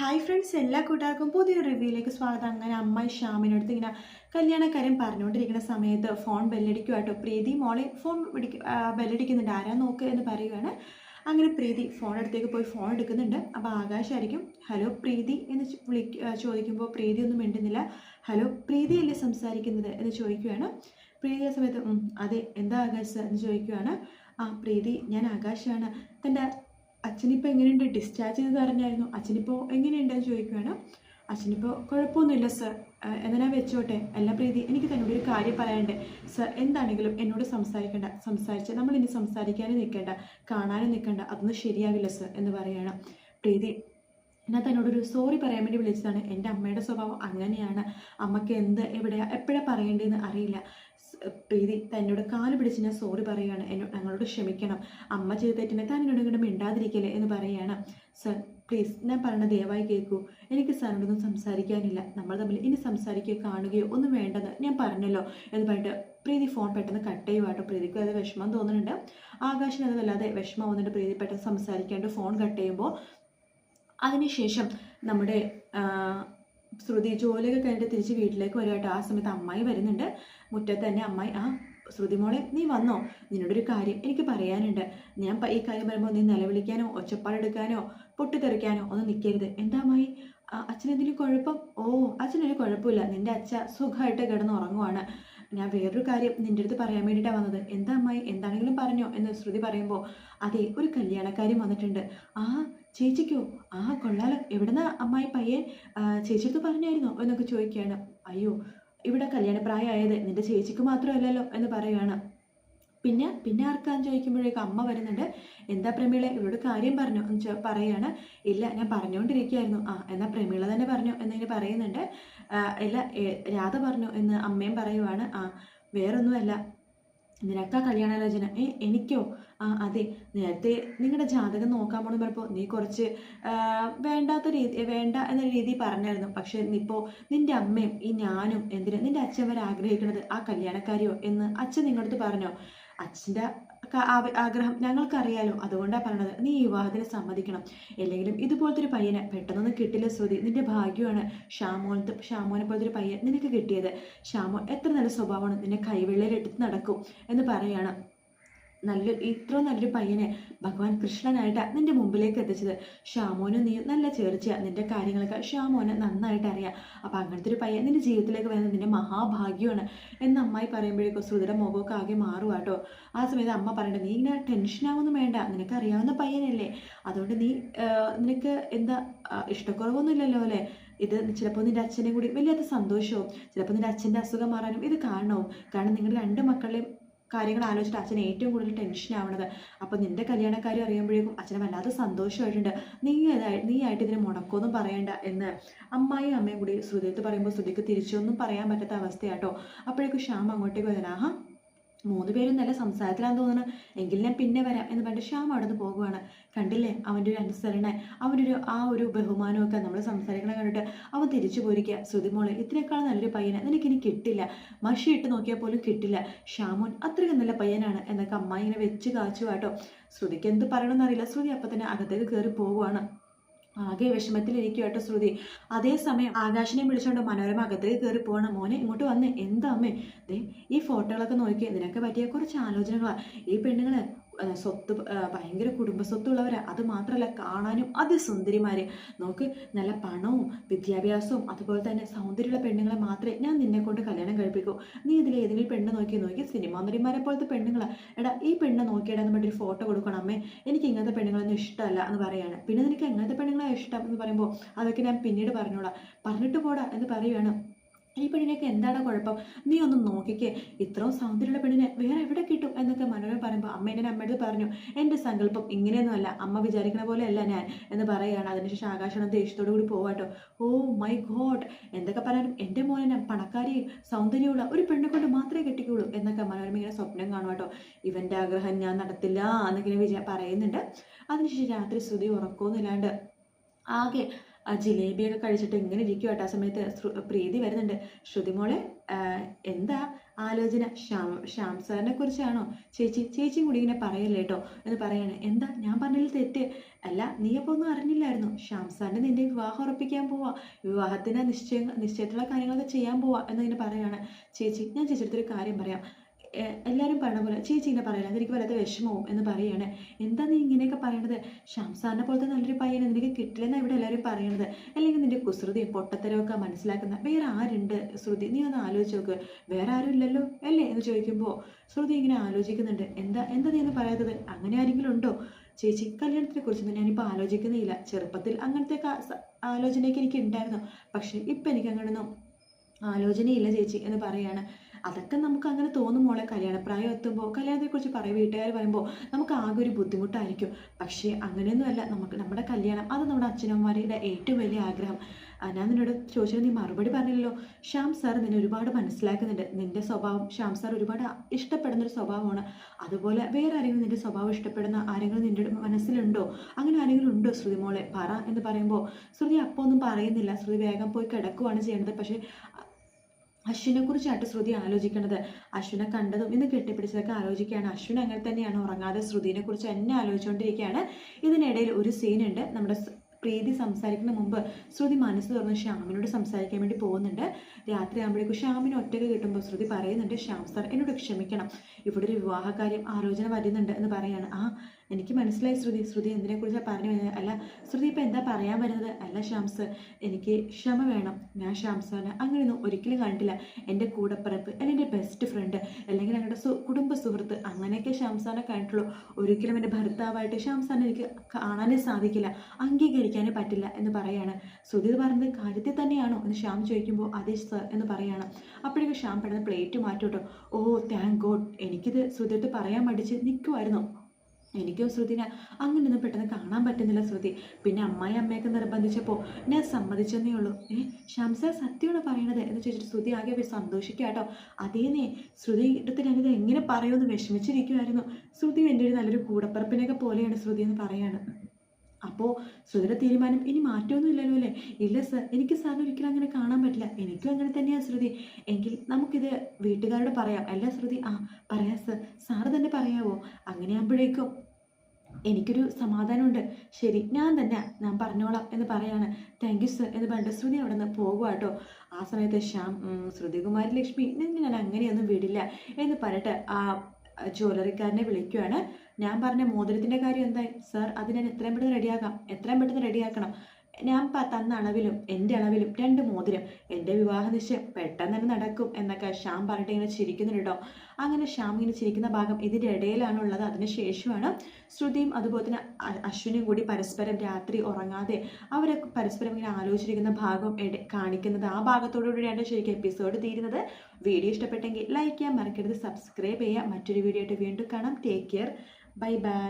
Hi friends എല്ലാ കൂട്ടുകാർക്കും പുതിയൊരു റിവ്യൂയിലേക്ക് സ്വാഗതം. അങ്ങനെ അമ്മ ഷ്യാമിനടുത്ത് ഇങ്ങനെ കല്യാണക്കാരൻ പറഞ്ഞുകൊണ്ടിരിക്കുന്ന സമയത്ത് ഫോൺ ബെല്ലടിക്കുമായിട്ടോ പ്രീതി മോളെ ഫോൺ പിടിക്ക ബെല്ലടിക്കുന്നുണ്ട്. ആരാ നോക്ക് എന്ന് പറയുകയാണ് അങ്ങനെ പ്രീതി ഫോൺ അടുത്തേക്ക് പോയി ഫോൺ എടുക്കുന്നുണ്ട്. അപ്പോൾ ആകാശായിരിക്കും ഹലോ പ്രീതി എന്ന് വിളിക്ക ചോദിക്കുമ്പോൾ പ്രീതി ഒന്നും മിണ്ടുന്നില്ല. ഹലോ പ്രീതി അല്ലേ സംസാരിക്കുന്നത്? എന്ന് ചോദിക്കുകയാണ് പ്രീതി ആ സമയത്ത് "ഉം, അതെ എന്താ ആകാശ്? എന്ന് ചോദിക്കുകയാണ് ആ പ്രീതി ഞാൻ ആകാശാണ്. തന്റെ അച്ഛനിപ്പോൾ എങ്ങനെയുണ്ട്? ഡിസ്ചാർജ് ചെയ്ത് തരഞ്ഞായിരുന്നു അച്ഛനിപ്പോൾ എങ്ങനെയുണ്ടെന്ന് ചോദിക്കുകയാണ് അച്ഛനിപ്പോൾ കുഴപ്പമൊന്നുമില്ല സർ എന്നാ വെച്ചോട്ടെ. എല്ലാ പ്രീതി എനിക്ക് തന്നോട് ഒരു കാര്യം പറയാനുണ്ട്. സർ എന്താണെങ്കിലും എന്നോട് സംസാരിക്കേണ്ട. സംസാരിച്ച് നമ്മൾ ഇനി സംസാരിക്കാനും നിൽക്കേണ്ട കാണാനും നിൽക്കേണ്ട അതൊന്നും ശരിയാവില്ല സർ എന്ന് പറയുകയാണ് പ്രീതി ഞാൻ തന്നോടൊരു സോറി പറയാൻ വേണ്ടി വിളിച്ചതാണ്. എന്റെ അമ്മയുടെ സ്വഭാവം അങ്ങനെയാണ്. അമ്മയ്ക്ക് എന്ത് എവിടെയാണ് എപ്പോഴാണ് പറയേണ്ടതെന്ന് അറിയില്ല. പ്രീതി തന്നോട് കാൽ പിടിച്ച് ഞാൻ സോറി പറയുകയാണ് എന്നോട് ഞങ്ങളോട് ക്ഷമിക്കണം. അമ്മ ചെയ്ത തെറ്റിനെ താൻ എന്നോട് ഇങ്ങോട്ട് മിണ്ടാതിരിക്കല്ലേ എന്ന് പറയുകയാണ് സർ പ്ലീസ് ഞാൻ പറഞ്ഞ ദയവായി കേൾക്കൂ എനിക്ക് സാറിനോടൊന്നും സംസാരിക്കാനില്ല. നമ്മൾ തമ്മിൽ ഇനി സംസാരിക്കുകയോ കാണുകയോ ഒന്നും വേണ്ടെന്ന് ഞാൻ പറഞ്ഞല്ലോ എന്ന് പറഞ്ഞിട്ട് പ്രീതി ഫോൺ പെട്ടെന്ന് കട്ട് ചെയ്യുവാട്ടോ. പ്രീതിക്ക് അത് വിഷമം തോന്നുന്നുണ്ട്. ആകാശിന് അത് വല്ലാതെ വിഷമം വന്നിട്ട് പ്രീതി പെട്ടെന്ന് സംസാരിക്കാണ്ട് ഫോൺ കട്ട് ചെയ്യുമ്പോൾ അതിനുശേഷം നമ്മുടെ ശ്രുതി ജോലിയൊക്കെ കഴിഞ്ഞിട്ട് തിരിച്ച് വീട്ടിലേക്ക് വരുമായിട്ട് ആ സമയത്ത് അമ്മായി വരുന്നുണ്ട്. മുറ്റത്ത് തന്നെ അമ്മായി ആ ശ്രുതി മോളെ നീ വന്നോ? നിന്നോടൊരു കാര്യം എനിക്ക് പറയാനുണ്ട്. ഞാൻ ഈ കാര്യം പറയുമ്പോൾ നീ നിലവിളിക്കാനോ ഒച്ചപ്പാടെടുക്കാനോ പൊട്ടിത്തെറിക്കാനോ ഒന്നും നിൽക്കരുത് എന്താ അമ്മായി? അച്ഛനെന്തെങ്കിലും കുഴപ്പം? ഓ അച്ഛനൊരു കുഴപ്പമില്ല. നിന്റെ അച്ഛ സുഖമായിട്ട് കിടന്ന് ഉറങ്ങുവാണ്. ഞാൻ വേറൊരു കാര്യം നിന്റെ അടുത്ത് പറയാൻ വേണ്ടിയിട്ടാണ് വന്നത്. എന്താ അമ്മായി? എന്താണെങ്കിലും പറഞ്ഞോ. എന്ന് ശ്രുതി പറയുമ്പോൾ അതെ ഒരു കല്യാണക്കാരി വന്നിട്ടുണ്ട്. ആ ചേച്ചിക്കോ ആ കൊള്ളാലോ. എവിടുന്ന അമ്മായി പയ്യൻ ചേച്ചിയടുത്ത് പറഞ്ഞായിരുന്നോ? എന്നൊക്കെ ചോദിക്കുകയാണ്. അയ്യോ ഇവിടെ കല്യാണപ്രായമായത് നിന്റെ ചേച്ചിക്ക് മാത്രമല്ലല്ലോ എന്ന് പറയുകയാണ്. പിന്നെ പിന്നെ ആർക്കാന്ന് ചോദിക്കുമ്പോഴേക്കും അമ്മ വരുന്നുണ്ട്. എന്താ പ്രമീള ഇവരോട് കാര്യം പറഞ്ഞു എന്ന് ചോ പറയുകയാണ്. ഇല്ല ഞാൻ പറഞ്ഞുകൊണ്ടിരിക്കുകയായിരുന്നു ആ എന്നാൽ പ്രമീള തന്നെ പറഞ്ഞു എന്നിങ്ങനെ പറയുന്നുണ്ട്. ഇല്ല രാധ പറഞ്ഞു എന്ന് അമ്മയും പറയുവാണ്. ആ വേറൊന്നുമല്ല. നിനക്കാ കല്യാണാലോചന. ഏ എനിക്കോ? ആ അതെ. നേരത്തെ നിങ്ങളുടെ ജാതകം നോക്കാൻ പോണെന്ന് പറഞ്ഞപ്പോൾ നീ കുറച്ച് വേണ്ടാത്ത രീതി വേണ്ട എന്ന രീതി പറഞ്ഞായിരുന്നു. പക്ഷെ ഇപ്പോൾ നിന്റെ അമ്മയും ഈ ഞാനും എന്തിന് നിന്റെ അച്ഛൻ വരെ ആഗ്രഹിക്കുന്നത് ആ കല്യാണക്കാരിയോ എന്ന് അച്ഛൻ നിങ്ങളടുത്ത് പറഞ്ഞോ. അച്ഛന്റെ ആഗ്രഹം ഞങ്ങൾക്കറിയാലോ. അതുകൊണ്ടാണ് പറയണത് നീ വിവാഹത്തിന് സമ്മതിക്കണം. ഇല്ലെങ്കിലും ഇതുപോലത്തെ ഒരു പയ്യനെ പെട്ടെന്നൊന്നും കിട്ടില്ല ശ്രുതി. നിന്റെ ഭാഗ്യമാണ് ഷാമോനത്തെ ഷാമോനെ പോലത്തെ ഒരു പയ്യൻ നിനക്ക് കിട്ടിയത്. ഷാമോൻ എത്ര നല്ല സ്വഭാവമാണ്. നിന്നെ കൈവെള്ളയിൽ എടുത്ത് നടക്കും എന്ന് പറയാണ്. നല്ല ഇത്ര നല്ലൊരു പയ്യനെ ഭഗവാൻ കൃഷ്ണനായിട്ട് നിന്റെ മുമ്പിലേക്ക് എത്തിച്ചത്. ഷാമോനും നീ നല്ല ചേർച്ചയാ. നിന്റെ കാര്യങ്ങളൊക്കെ ഷാമോനെ നന്നായിട്ട് അറിയാം. അപ്പം അങ്ങനത്തെ ഒരു പയ്യൻ നിന്റെ ജീവിതത്തിലേക്ക് വരുന്നത് നിന്റെ മഹാഭാഗ്യമാണ്. എന്ന് അമ്മായി പറയുമ്പോഴേക്കും ശ്രുതിയുടെ മുഖമൊക്കെ ആകെ മാറുവാട്ടോ ആ സമയത്ത് അമ്മ പറയണ്ട നീ ഇങ്ങനെ ടെൻഷനാവൊന്നും വേണ്ട. നിനക്ക് അറിയാവുന്ന പയ്യനല്ലേ. അതുകൊണ്ട് നീ നിനക്ക് എന്താ ഇഷ്ടക്കുറവൊന്നുമില്ലല്ലോ അല്ലേ? ഇത് ചിലപ്പോൾ നിന്റെ അച്ഛനെയും കൂടി വലിയ സന്തോഷവും ചിലപ്പോൾ നിന്റെ അച്ഛന്റെ അസുഖം മാറാനും ഇത് കാരണവും. കാരണം നിങ്ങളുടെ രണ്ട് മക്കളുടെയും കാര്യങ്ങൾ ആലോചിച്ചിട്ട് അച്ഛൻ ഏറ്റവും കൂടുതൽ ടെൻഷൻ ആവണത്. അപ്പോൾ നിന്റെ കല്യാണക്കാര്യം അറിയുമ്പോഴേക്കും അച്ഛന് വല്ലാതെ സന്തോഷമായിട്ടുണ്ട്. നീ നീ ആയിട്ട് ഇതിന് മുടക്കമൊന്നും പറയണ്ട എന്ന് അമ്മായി അമ്മയും കൂടി ശ്രുതിയത്ത് പറയുമ്പോൾ ശ്രുതിക്ക് തിരിച്ചൊന്നും പറയാൻ പറ്റാത്ത അവസ്ഥയാട്ടോ. അപ്പോഴേക്കും ശ്യാം അങ്ങോട്ടേക്ക് വരാൻ മൂന്ന് പേരും നല്ല സംസാരത്തിലാന്ന് തോന്നുന്നു. എങ്കിൽ ഞാൻ പിന്നെ വരാം എന്ന് പറഞ്ഞിട്ട് ശ്യാം അവിടെ നിന്ന് പോകുവാണ്. കണ്ടില്ലേ? അവന്റെ ഒരു അനുസരണ അവന്റെ ഒരു ആ ഒരു ബഹുമാനമൊക്കെ നമ്മൾ സംസാരിക്കണം കണ്ടിട്ട് അവൻ തിരിച്ചു പോയിരിക്കുക. ശ്രുതിമോളെ ഇതിനേക്കാൾ നല്ലൊരു പയ്യനെ. നിനക്കിനി കിട്ടില്ല. മഷി ഇട്ട് നോക്കിയാൽ പോലും കിട്ടില്ല. ശ്യാമോൻ അത്രയ്ക്ക് നല്ല പയ്യനാണ് എന്നൊക്കെ അമ്മ ഇങ്ങനെ വെച്ച് കാച്ചു കേട്ടോ ശ്രുതിക്ക് എന്ത് പറയണമെന്നറിയില്ല ശ്രുതി അപ്പം തന്നെ അകത്തേക്ക് കയറി പോവുകയാണ് ആകെ വിഷമത്തിലിരിക്കും കേട്ടോ ശ്രുതി. അതേസമയം ആകാശിനെ വിളിച്ചുകൊണ്ട് മനോരമ അകത്തേക്ക് കയറി പോകണം മോനെ ഇങ്ങോട്ട് വന്ന്. എന്താ അമ്മേ? ദേ ഈ ഫോട്ടോകളൊക്കെ നോക്കി ഇതിനൊക്കെ പറ്റിയ കുറച്ച് ആലോചനകളാണ് ഈ പെണ്ണുങ്ങൾ ആ, സ്വത്ത് ഭയങ്കര കുടുംബ സ്വത്തുള്ളവരാ അത് മാത്രമല്ല കാണാനും അതിസുന്ദരിമാര്. നോക്ക് നല്ല പണവും വിദ്യാഭ്യാസവും അതുപോലെ തന്നെ സൗന്ദര്യമുള്ള പെണ്ണുങ്ങളെ മാത്രമേ ഞാൻ നിന്നെ കൊണ്ട് കല്യാണം കഴിപ്പിക്കൂ. നീ ഇതിൽ ഏതെങ്കിലും പെണ്ണ് നോക്കി നോക്കി സിനിമാ നടിമാരെ പോലത്തെ പെണ്ണുങ്ങളാണ് എടാ ഈ പെണ്ണ് വേണ്ടി ഒരു ഫോട്ടോ കൊടുക്കണം. അമ്മേ എനിക്ക് ഇങ്ങനത്തെ പെണ്ണുങ്ങളൊന്നും ഇഷ്ടമല്ല എന്ന് പറയാണ്. പിന്നെ നിനക്ക് എങ്ങനത്തെ പെണ്ണുങ്ങളാണ് ഇഷ്ടം എന്ന് പറയുമ്പോൾ അതൊക്കെ ഞാൻ പിന്നീട് പറഞ്ഞോളാം. പറഞ്ഞിട്ട് പോടാ എന്ന് പറയുകയാണ് ഈ പെണ്ണിനൊക്കെ എന്താണ് കുഴപ്പം? നീ ഒന്ന് നോക്കിക്കേ. ഇത്രയും സൗന്ദര്യമുള്ള പെണ്ണിനെ വേറെ എവിടെ കിട്ടും എന്നൊക്കെ മനോരമ പറയുമ്പോൾ അമ്മ എന്റെ അമ്മയുടെ പറഞ്ഞു എന്റെ സങ്കല്പം ഇങ്ങനെയൊന്നുമല്ല അമ്മ വിചാരിക്കുന്ന പോലെയല്ല ഞാൻ എന്ന് പറയുകയാണ്. അതിനുശേഷം ആകാശം ദേഷ്യത്തോടു കൂടി പോവാട്ടോ. Oh my god! എന്തൊക്കെ പറയാനും എന്റെ മോനെ പണക്കാരിയും സൗന്ദര്യമുള്ള ഒരു പെണ്ണെ കൊണ്ട് മാത്രമേ കെട്ടിക്കുള്ളൂ എന്നൊക്കെ മനോരമ ഇങ്ങനെ സ്വപ്നം കാണുവാട്ടോ ഇവന്റെ ആഗ്രഹം ഞാൻ നടത്തില്ല എന്നൊക്കെ വിചാ പറയുന്നുണ്ട്. അതിനുശേഷം രാത്രി ശ്രുതി ഉറക്കമൊന്നുമില്ലാണ്ട് ആകെ ആ ജിലേബിയൊക്കെ കഴിച്ചിട്ട് എങ്ങനെ ഇരിക്കും കേട്ടോ ആ സമയത്ത്? പ്രീതി വരുന്നുണ്ട്. ശ്രുതിമോളെ എന്താ ആലോചന? ശ്യാം ശ്യാം സാറിനെ കുറിച്ചാണോ? ചേച്ചി ചേച്ചിയും കൂടി ഇങ്ങനെ പറയല്ലേ കേട്ടോ? എന്ന് പറയാണ്. എന്താ? ഞാൻ പറഞ്ഞതിൽ തെറ്റ്. അല്ല നീ അപ്പോൾ ഒന്നും അറിഞ്ഞില്ലായിരുന്നു. ശ്യാം സാറിന് നിന്റെ വിവാഹം ഉറപ്പിക്കാൻ പോവാ. വിവാഹത്തിന് നിശ്ചയ നിശ്ചയത്തിലുള്ള കാര്യങ്ങളൊക്കെ ചെയ്യാൻ പോവാ എന്നിങ്ങനെ പറയാണ്. ചേച്ചി ഞാൻ ചേച്ചിയുടെ ഒരു കാര്യം പറയാം. എല്ലാവരും പറയണ പോലെ ചേച്ചി ഇങ്ങനെ പറയില്ല അതെനിക്ക് വല്ലാത്ത വിഷമവും എന്ന് പറയുകയാണ് എന്താ നീ ഇങ്ങനെയൊക്കെ പറയണത്? ഷംസാറിനെ സാറിനെ പോലത്തെ നല്ലൊരു പയ്യനെ നിനക്ക് കിട്ടില്ലെന്നാണ് ഇവിടെ എല്ലാവരും പറയണത്. അല്ലെങ്കിൽ നിന്റെ കുസൃതിയും പൊട്ടത്തരമൊക്കെ മനസ്സിലാക്കുന്ന വേറെ ആരുണ്ട് ശ്രുതി? നീ ഒന്ന് ആലോചിച്ച് നോക്ക്. വേറെ ആരും ഇല്ലല്ലോ അല്ലേ? എന്ന് ചോദിക്കുമ്പോൾ ശ്രുതി ഇങ്ങനെ ആലോചിക്കുന്നുണ്ട്. എന്താ എന്താ നീ എന്ന് പറയാത്തത്? അങ്ങനെ ആരെങ്കിലും ഉണ്ടോ? ചേച്ചി കല്യാണത്തിനെ കുറിച്ചൊന്നും ഞാനിപ്പോൾ ആലോചിക്കുന്നില്ല. ചെറുപ്പത്തിൽ അങ്ങനത്തെ ആലോചനയൊക്കെ എനിക്ക് ഉണ്ടായിരുന്നു. പക്ഷേ ഇപ്പം എനിക്ക് അങ്ങനെയൊന്നും ആലോചനയില്ല ചേച്ചി എന്ന് പറയാണ്. അതൊക്കെ നമുക്ക് അങ്ങനെ തോന്നും മോളെ. കല്യാണപ്രായം എത്തുമ്പോൾ കല്യാണത്തെക്കുറിച്ച് പറയും വീട്ടുകാർ പറയുമ്പോൾ നമുക്ക് ആകെ ഒരു ബുദ്ധിമുട്ടായിരിക്കും. പക്ഷേ അങ്ങനെയൊന്നുമല്ല. നമുക്ക് നമ്മുടെ കല്യാണം അത് നമ്മുടെ അച്ഛനമ്മമാരുടെ ഏറ്റവും വലിയ ആഗ്രഹം. ഞാൻ നിന്നോട് ചോദിച്ചത് നീ മറുപടി പറഞ്ഞില്ലല്ലോ? ശ്യാം സാർ നിന്നെ ഒരുപാട് മനസ്സിലാക്കുന്നുണ്ട്. നിന്റെ സ്വഭാവം ശ്യാം സാർ ഒരുപാട് ഇഷ്ടപ്പെടുന്ന ഒരു സ്വഭാവമാണ്. അതുപോലെ വേറെ ആരെങ്കിലും നിന്റെ സ്വഭാവം ഇഷ്ടപ്പെടുന്ന ആരെങ്കിലും നിന്റെ മനസ്സിലുണ്ടോ? അങ്ങനെ ആരെങ്കിലും ഉണ്ടോ ശ്രുതി മോളെ? പറ എന്ന് പറയുമ്പോൾ ശ്രുതി അപ്പോൾ ഒന്നും പറയുന്നില്ല. ശ്രുതി വേഗം പോയി കിടക്കുവാണ് ചെയ്യേണ്ടത്. പക്ഷേ അശ്വിനെ കുറിച്ചായിട്ട് ശ്രുതി ആലോചിക്കണത്. അശ്വിനെ കണ്ടതും ഇന്ന് കെട്ടിപ്പിടിച്ചതൊക്കെ ആലോചിക്കുകയാണ്. അശ്വിൻ അങ്ങനെ തന്നെയാണ് ഉറങ്ങാതെ ശ്രുതിനെ കുറിച്ച് എന്നെ ആലോചിച്ചുകൊണ്ടിരിക്കുകയാണ് ഇതിനിടയിൽ ഒരു സീനുണ്ട് നമ്മുടെ പ്രീതി സംസാരിക്കുന്ന മുമ്പ് ശ്രുതി മനസ്സ് തുറന്ന് ശ്യാമിനോട് സംസാരിക്കാൻ വേണ്ടി പോകുന്നുണ്ട്. രാത്രി ആകുമ്പോഴേക്കും ശ്യാമിന് ഒറ്റയ്ക്ക് കിട്ടുമ്പോൾ ശ്രുതി പറയുന്നുണ്ട് ശ്യാം സാർ എന്നോട് ക്ഷമിക്കണം. ഇവിടെ ഒരു വിവാഹകാര്യം ആലോചന വരുന്നുണ്ട് എന്ന് പറയാണ്. ആ എനിക്ക് മനസ്സിലായി ശ്രുതി. ശ്രുതി എന്തിനെക്കുറിച്ചാണ് പറഞ്ഞു വരുന്നത്? അല്ല ശ്രുതി ഇപ്പം എന്താ പറയാൻ വരുന്നത്? അല്ല ഷാംസ് എനിക്ക് ക്ഷമ വേണം. ഞാൻ സാറിനെ അങ്ങനെയൊന്നും ഒരിക്കലും കണ്ടിട്ടില്ല. എന്റെ കൂടപ്പിറപ്പ് അല്ലെങ്കിൽ എന്റെ ബെസ്റ്റ് ഫ്രണ്ട് അല്ലെങ്കിൽ ഞങ്ങളുടെ കുടുംബ സുഹൃത്ത് അങ്ങനെയൊക്കെ ഷാംസാനെ കണ്ടിട്ടുള്ളൂ. ഒരിക്കലും എന്റെ ഭർത്താവായിട്ട് ഷാംസാനെ എനിക്ക് കാണാനേ സാധിക്കില്ല. അംഗീകരിക്കാനേ പറ്റില്ല എന്ന് പറയാണ്. ശ്രുതി പറഞ്ഞത് കാര്യത്തിൽ തന്നെയാണോ എന്ന് ശ്യാം ചോദിക്കുമ്പോൾ അതേ സർ എന്ന് പറയാണ്. അപ്പോഴേക്കും ശ്യാം പെട്ടെന്ന് പ്ലേറ്റ് മാറ്റോട്ടോ ഓ താങ്ക് ഗോഡ് എനിക്കിത് ശ്രുതിയിട്ട് പറയാൻ മടിച്ച് നിൽക്കുമായിരുന്നു എനിക്കോ ശ്രുതിനെ. അങ്ങനെയൊന്നും പെട്ടെന്ന് കാണാൻ പറ്റുന്നില്ല ശ്രുതി. പിന്നെ അമ്മായി അമ്മയൊക്കെ നിർബന്ധിച്ചപ്പോൾ ഞാൻ സമ്മതിച്ചെന്നേ ഉള്ളൂ. ഏ ഷംസ സത്യമാണ് പറയണത് എന്ന് ചോദിച്ചിട്ട് ശ്രുതി ആകെ സന്തോഷിക്കുക കേട്ടോ. അതേന്നേ ശ്രുതി എടുത്ത് ഞാനിത് എങ്ങനെ പറയുമെന്ന് വിഷമിച്ചിരിക്കുമായിരുന്നു ശ്രുതി എന്റെ ഒരു നല്ലൊരു കൂടപ്പിറപ്പിനെയൊക്കെ പോലെയാണ് ശ്രുതി എന്ന് പറയാണ്. അപ്പോൾ ശ്രുതിയുടെ തീരുമാനം ഇനി മാറ്റമൊന്നും ഇല്ലല്ലോ അല്ലേ? ഇല്ല സർ എനിക്ക് സാറിന് ഒരിക്കലും അങ്ങനെ കാണാൻ പറ്റില്ല. എനിക്കും അങ്ങനെ തന്നെയാണ് ശ്രുതി. എങ്കിൽ നമുക്കിത് വീട്ടുകാരോട് പറയാം. അല്ല ശ്രുതി ആ പറയാം സർ. സാറ് തന്നെ പറയാവോ? അങ്ങനെയാകുമ്പോഴേക്കും എനിക്കൊരു സമാധാനമുണ്ട്. ശരി ഞാൻ തന്നെ ഞാൻ പറഞ്ഞോളാം എന്ന് പറയാണ്. താങ്ക് യു സർ എന്ന് പറഞ്ഞിട്ട് ശ്രുതി അവിടെ നിന്ന് പോകുക കേട്ടോ ആ സമയത്ത് ശ്യാം ശ്രുതികുമാരി ലക്ഷ്മി ഞാൻ അങ്ങനെയൊന്നും വിടില്ല എന്ന് പറഞ്ഞിട്ട് ആ ജ്വല്ലറിക്കാരനെ വിളിക്കുകയാണ് ഞാൻ പറഞ്ഞ മോതിരത്തിന്റെ കാര്യം എന്തായി? സാർ അത് ഞാൻ എത്രയും പെട്ടെന്ന് റെഡിയാക്കാം. എത്രയും പെട്ടെന്ന് റെഡിയാക്കണം. ഞാൻ തന്ന അളവിലും എന്റെ അളവിലും രണ്ട് മോതിരം എന്റെ വിവാഹ നിശ്ചയം പെട്ടെന്ന് തന്നെ നടക്കും എന്നൊക്കെ ശ്യാം പറഞ്ഞിട്ട് ഇങ്ങനെ ചിരിക്കുന്നുണ്ട്? അങ്ങനെ ശ്യാം ഇങ്ങനെ ചിരിക്കുന്ന ഭാഗം ഇതിന്റെ ഇടയിലാണുള്ളത്. അതിന് ശേഷമാണ് ശ്രുതിയും അതുപോലെ തന്നെ അശ്വിനും കൂടി പരസ്പരം രാത്രി ഉറങ്ങാതെ അവരെ പരസ്പരം ഇങ്ങനെ ആലോചിച്ചിരിക്കുന്ന ഭാഗം കാണിക്കുന്നത്. ആ ഭാഗത്തോടുകൂടിയാണ് ശരിക്കും എപ്പിസോഡ് തീരുന്നത്. വീഡിയോ ഇഷ്ടപ്പെട്ടെങ്കിൽ ലൈക്ക് ചെയ്യാൻ മറക്കരുത്. സബ്സ്ക്രൈബ് ചെയ്യുക മറ്റൊരു വീഡിയോ ആയിട്ട് വീണ്ടും കാണാം. Take care bye bye